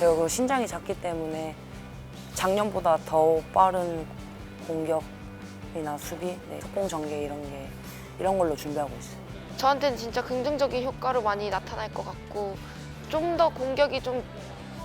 그리고 신장이 작기 때문에 작년보다 더 빠른 공격이나 수비, 네, 속공 전개 이런 게 이런 걸로 준비하고 있어요. 저한테는 진짜 긍정적인 효과로 많이 나타날 것 같고 좀 더 공격이 좀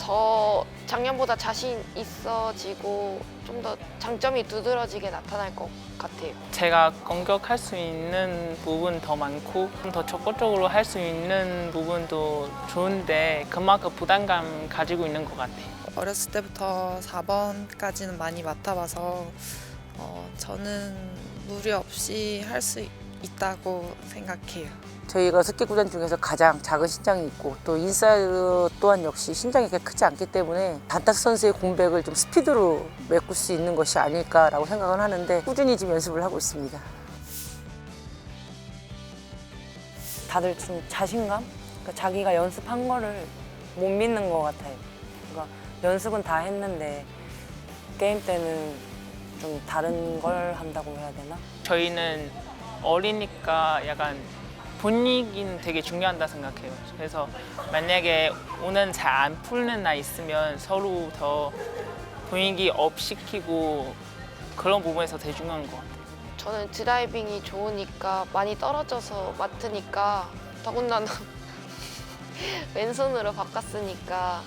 더 작년보다 자신 있어지고 좀 더 장점이 두드러지게 나타날 것 같아요. 제가 공격할 수 있는 부분 더 많고 좀더 적극적으로 할 수 있는 부분도 좋은데 그만큼 부담감 가지고 있는 것 같아요. 어렸을 때부터 4번까지는 많이 맡아봐서 어, 저는 무리 없이 할 수 있다고 생각해요. 저희가 스키구단 중에서 가장 작은 신장이 있고 또 인사이드 또한 역시 신장이 그렇게 크지 않기 때문에 단탁 선수의 공백을 좀 스피드로 메꿀 수 있는 것이 아닐까라고 생각은 하는데 꾸준히 지금 연습을 하고 있습니다. 다들 좀 자신감? 그러니까 자기가 연습한 거를 못 믿는 것 같아요. 그러니까 연습은 다 했는데 게임 때는 좀 다른 걸 한다고 해야 되나? 저희는 어리니까 약간 분위기는 되게 중요하다 생각해요. 그래서 만약에 오늘 잘 안 풀는 날 있으면 서로 더 분위기 업 시키고 그런 부분에서 되게 중요한 것 같아요. 저는 드라이빙이 좋으니까 많이 떨어져서 맡으니까 더군다나 왼손으로 바꿨으니까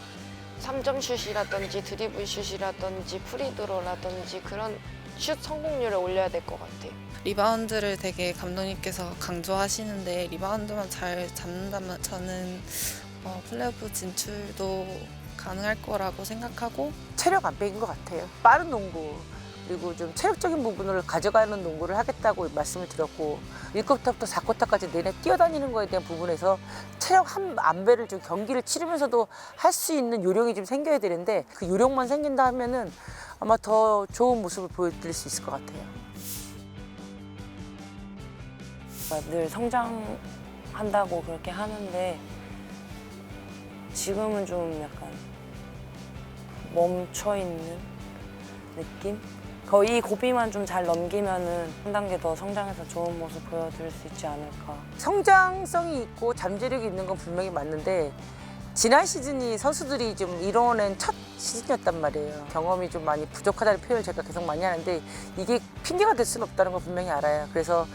3점 슛이라든지 드리블 슛이라든지 프리드로라든지 그런 슛 성공률을 올려야 될 것 같아요. 리바운드를 되게 감독님께서 강조하시는데 리바운드만 잘 잡는다면 저는 어, 플레이오프 진출도 가능할 거라고 생각하고 체력 안 빼긴 것 같아요. 빠른 농구 그리고 좀 체력적인 부분을 가져가는 농구를 하겠다고 말씀을 드렸고 1쿼터부터 4쿼터까지 내내 뛰어다니는 거에 대한 부분에서 체력 한 안배를 좀 경기를 치르면서도 할 수 있는 요령이 좀 생겨야 되는데 그 요령만 생긴다 하면은 아마 더 좋은 모습을 보여드릴 수 있을 것 같아요. 늘 성장한다고 그렇게 하는데 지금은 좀 약간 멈춰 있는 느낌? 거의 고비만 좀 잘 넘기면은 한 단계 더 성장해서 좋은 모습 보여드릴 수 있지 않을까. 성장성이 있고 잠재력이 있는 건 분명히 맞는데 지난 시즌이 선수들이 좀 이뤄낸 첫 시즌이었단 말이에요. 경험이 좀 많이 부족하다는 표현을 제가 계속 많이 하는데 이게 핑계가 될 수는 없다는 걸 분명히 알아요. 그래서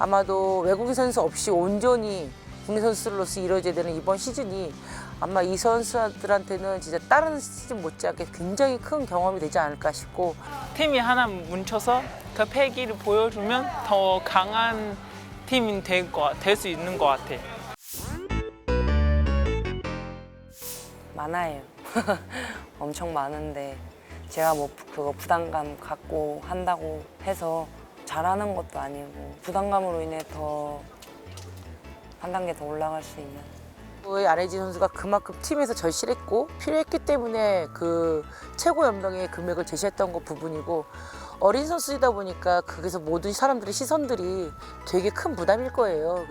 아마도 외국인 선수 없이 온전히 국내 선수로서 이루어져야 되는 이번 시즌이 아마 이 선수들한테는 진짜 다른 시즌 못지않게 굉장히 큰 경험이 되지 않을까 싶고 팀이 하나 뭉쳐서 그 패기를 보여주면 더 강한 팀이 될수 있는 것 같아요. 많아요. 엄청 많은데 제가 뭐 그거 부담감 갖고 한다고 해서 잘하는 것도 아니고 부담감으로 인해 더 한 단계 더 올라갈 수 있는 의 안혜지 선수가 그만큼 팀에서 절실했고 필요했기 때문에 그 최고 연봉의 금액을 제시했던 것 부분이고 어린 선수이다 보니까 거기서 모든 사람들의 시선들이 되게 큰 부담일 거예요.